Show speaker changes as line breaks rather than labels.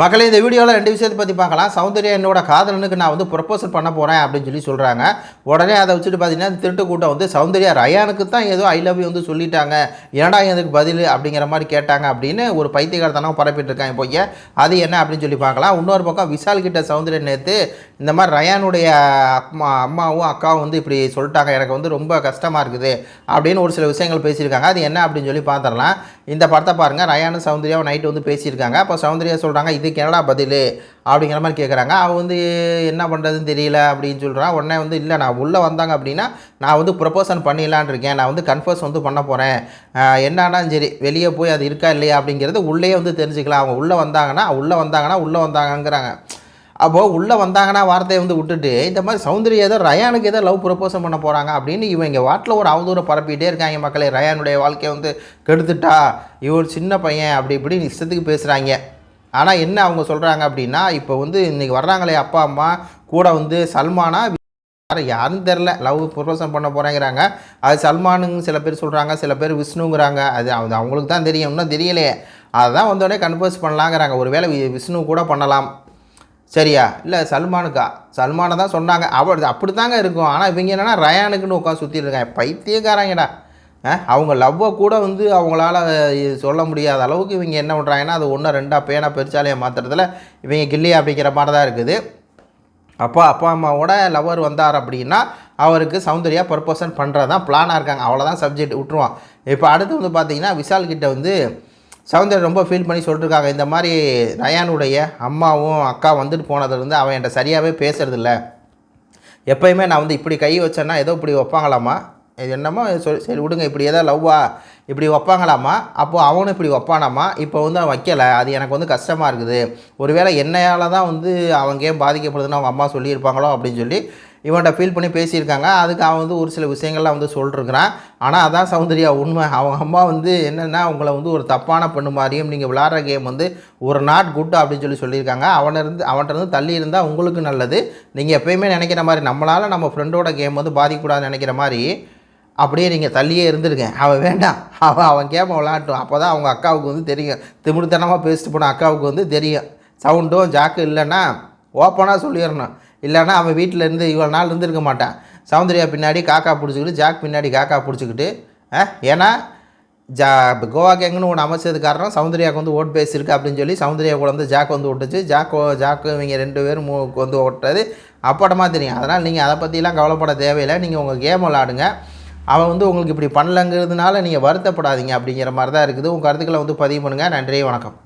மக்களே இந்த வீடியோவில் ரெண்டு விஷயத்தை பற்றி பார்க்கலாம். சௌந்தர்யா என்னோட காதலனுக்கு நான் வந்து ப்ரொப்போசல் பண்ண போகிறேன் அப்படின்னு சொல்லி சொல்கிறாங்க உடனே அதை வச்சுட்டு பார்த்தீங்கன்னா இந்த திருட்டு கூட்டம் வந்து சௌந்தர்யா ரயானுக்கு தான் ஏதோ ஐ லவ் யூ வந்து சொல்லிட்டாங்க. ஏன்டா எதுக்கு பதில்? அப்படிங்கிற மாதிரி கேட்டாங்க அப்படின்னு ஒரு பைத்தியகாரத்தனம் பரப்பிட்டு இருக்காங்க போய் அது என்ன அப்படின்னு சொல்லி பார்க்கலாம். இன்னொரு பக்கம் விஷால் கிட்ட சௌந்தர்யா நேற்று இந்த மாதிரி ரயானுடைய அம்மா அம்மாவும் அக்காவும் வந்து இப்படி சொல்லிட்டாங்க. எனக்கு வந்து ரொம்ப கஷ்டமாக இருக்குது அப்படின்னு ஒரு சில விஷயங்கள் பேசியிருக்காங்க. அது என்ன அப்படின்னு சொல்லி பார்த்துடலாம். இந்த படத்தை பாருங்கள் ரயானு சௌந்தர்யாவும் நைட்டு வந்து பேசியிருக்காங்க. அப்போ சௌந்தர்யா சொல்கிறாங்க இதுக்கு என்னடா பதில் அப்படிங்கிற மாதிரி கேட்குறாங்க அவன் வந்து என்ன பண்ணுறதுன்னு தெரியல அப்படின்னு சொல்கிறான் உடனே வந்து இல்லை நான் உள்ளே வந்தாங்க அப்படின்னா நான் வந்து ப்ரொப்போசன் பண்ணிடலான் இருக்கேன். நான் வந்து கன்ஃபர்ஸ் வந்து பண்ண போகிறேன் என்னன்னா சரி வெளியே போய் அது இருக்கா இல்லையா அப்படிங்கிறது உள்ளே வந்து தெரிஞ்சுக்கலாம். அவங்க உள்ளே வந்தாங்கன்னா உள்ளே வந்தாங்கன்னா உள்ளே வந்தாங்கங்கிறாங்க. அப்போது உள்ளே வந்தாங்கன்னா வார்த்தையை வந்து விட்டுட்டு இந்த மாதிரி சௌந்தரிய ஏதோ ரயானுக்கு ஏதோ லவ் ப்ரப்போசல் பண்ண போகிறாங்க அப்படின்னு இவங்க வாட்டில் ஒரு அவதூறம் பரப்பிகிட்டே இருக்காங்க மக்களே. ரயானுடைய வாழ்க்கையை வந்து கெடுத்துட்டா. இவர் சின்ன பையன் அப்படி இப்படின்னு இஷ்டத்துக்கு பேசுகிறாங்க ஆனால் என்ன அவங்க சொல்கிறாங்க அப்படின்னா இப்போ வந்து இன்றைக்கி வர்றாங்களே அப்பா அம்மா கூட வந்து சல்மானா யார் யாருன்னு தெரில லவ் ப்ரொபோசல் பண்ண போகிறேங்கிறாங்க அது சல்மானுங்க சில பேர் சொல்கிறாங்க சில பேர் விஷ்ணுங்கிறாங்க. அது அது அவங்களுக்கு தான் தெரியும். இன்னும் தெரியலையே. அதுதான் வந்தோடனே கன்ஃபர்ஸ் பண்ணலாங்கிறாங்க. ஒருவேளை வி- விஷ்ணு கூட பண்ணலாம். சரியா? இல்லை சல்மானுக்கா? சல்மானை தான் சொன்னாங்க. அவள் அப்படி தாங்க இருக்கும். ஆனால் இவங்க என்னன்னா ரயானுக்குன்னு உட்காந்து சுற்றிட்டு இருக்காங்க. பைத்தியக்காரங்கடா. அவங்க லவ்வை கூட வந்து அவங்களால சொல்ல முடியாத அளவுக்கு இவங்க என்ன பண்ணுறாங்கன்னா அது ஒன்று ரெண்டாக பேனா பெருச்சாலையை மாற்றுறதுல இவங்க கில்லி அப்படிங்கிற மாதிரி தான் இருக்குது. அப்பா அப்பா அம்மாவோட லவர் வந்தார் அப்படின்னா அவருக்கு சௌந்தர்யா பர்பசன் பண்ணுறது தான் பிளானாக இருக்காங்க. அவ்வளோதான் சப்ஜெக்ட் விட்டுருவான். இப்போ அடுத்து வந்து பார்த்தீங்கன்னா விஷால் கிட்ட வந்து சௌந்தர் ரொம்ப ஃபீல் பண்ணி சொல்லிட்டுருக்காங்க. இந்த மாதிரி ரயானுடைய அம்மாவும் அக்கா வந்துட்டு போனதுலேருந்து அவன் என்கிட்ட சரியாகவே பேசுறதில்ல. எப்பயுமே நான் வந்து இப்படி கை வச்சேன்னா ஏதோ இப்படி வைப்பாங்களாமா? இது என்னமோ சொல் சரி விடுங்க இப்படி ஏதாவது லவ்வா? இப்படி வைப்பாங்களாமா அப்போது அவனும் இப்படி வைப்பானாமா இப்போ வந்து அவன் வைக்கலை. அது எனக்கு வந்து கஷ்டமாக இருக்குது. ஒருவேளை என்னையால் தான் வந்து அவங்க ஏன் பாதிக்கப்படுதுன்னு அவங்க அம்மா சொல்லியிருப்பாங்களோ அப்படின்னு சொல்லி இவன்கிட்ட ஃபீல் பண்ணி பேசியிருக்காங்க. அதுக்கு அவன் வந்து ஒரு சில விஷயங்கள்லாம் வந்து சொல்லிருக்கிறான். ஆனால் அதான் சௌந்தர்யா உண்மை. அவங்க அம்மா வந்து என்னென்னா உங்களை வந்து ஒரு தப்பான பெண்ணு மாதிரியும் நீங்கள் விளாட்ற கேம் வந்து ஒரு நாட் குட் அப்படின்னு சொல்லி சொல்லியிருக்காங்க. அவனிருந்து அவன்கிட்ட இருந்து தள்ளி இருந்தால் உங்களுக்கு நல்லது. நீங்கள் எப்பயுமே நினைக்கிற மாதிரி நம்மளால் நம்ம ஃப்ரெண்டோட கேம் வந்து பாதிக்கக்கூடாதுன்னு நினைக்கிற மாதிரி அப்படியே நீங்கள் தள்ளியே இருந்துருங்க அவன் வேண்டாம். அவன் அவன் கேமை விளாட்டும் அப்போ தான் அவங்க அக்காவுக்கு வந்து தெரியும். திமிடுத்தனமாக பேசிட்டு போன அக்காவுக்கு வந்து தெரியும். சவுண்டும் ஜாக்கு இல்லைன்னா ஓப்பனாக சொல்லிடணும். இல்லைன்னா அவன் வீட்டில் இருந்து இவ்வளோ நாள் இருந்திருக்க மாட்டான். சௌந்தர்யா பின்னாடி காக்கா பிடிச்சிக்கிட்டு ஜாக் பின்னாடி காக்கா பிடிச்சிக்கிட்டு ஏன்னா ஜா இப்போ கோவா கேங்குன்னு ஒன்று அமைச்சது காரணம் சௌந்தர்யாவுக்கு வந்து ஓட் பேஸ் இருக்குது அப்படின்னு சொல்லி சௌந்தர்யா கூட வந்து ஜாக் வந்து விட்டுச்சு ஜாக்கோ ஜாக்கு இவங்க ரெண்டு பேரும் மூக்கு வந்து ஓட்டுறது அப்படமா தெரியும். அதனால் நீங்கள் அதை பற்றிலாம் கவலைப்பட தேவையில்லை. நீங்கள் உங்கள் கேம் விளாடுங்க அவன் வந்து உங்களுக்கு இப்படி பண்ணலங்கிறதுனால நீங்கள் வருத்தப்படாதீங்க அப்படிங்கிற மாதிரி தான் இருக்குது. உங்கள் கருத்துக்களை வந்து பதிவு பண்ணுங்கள் நன்றி வணக்கம்.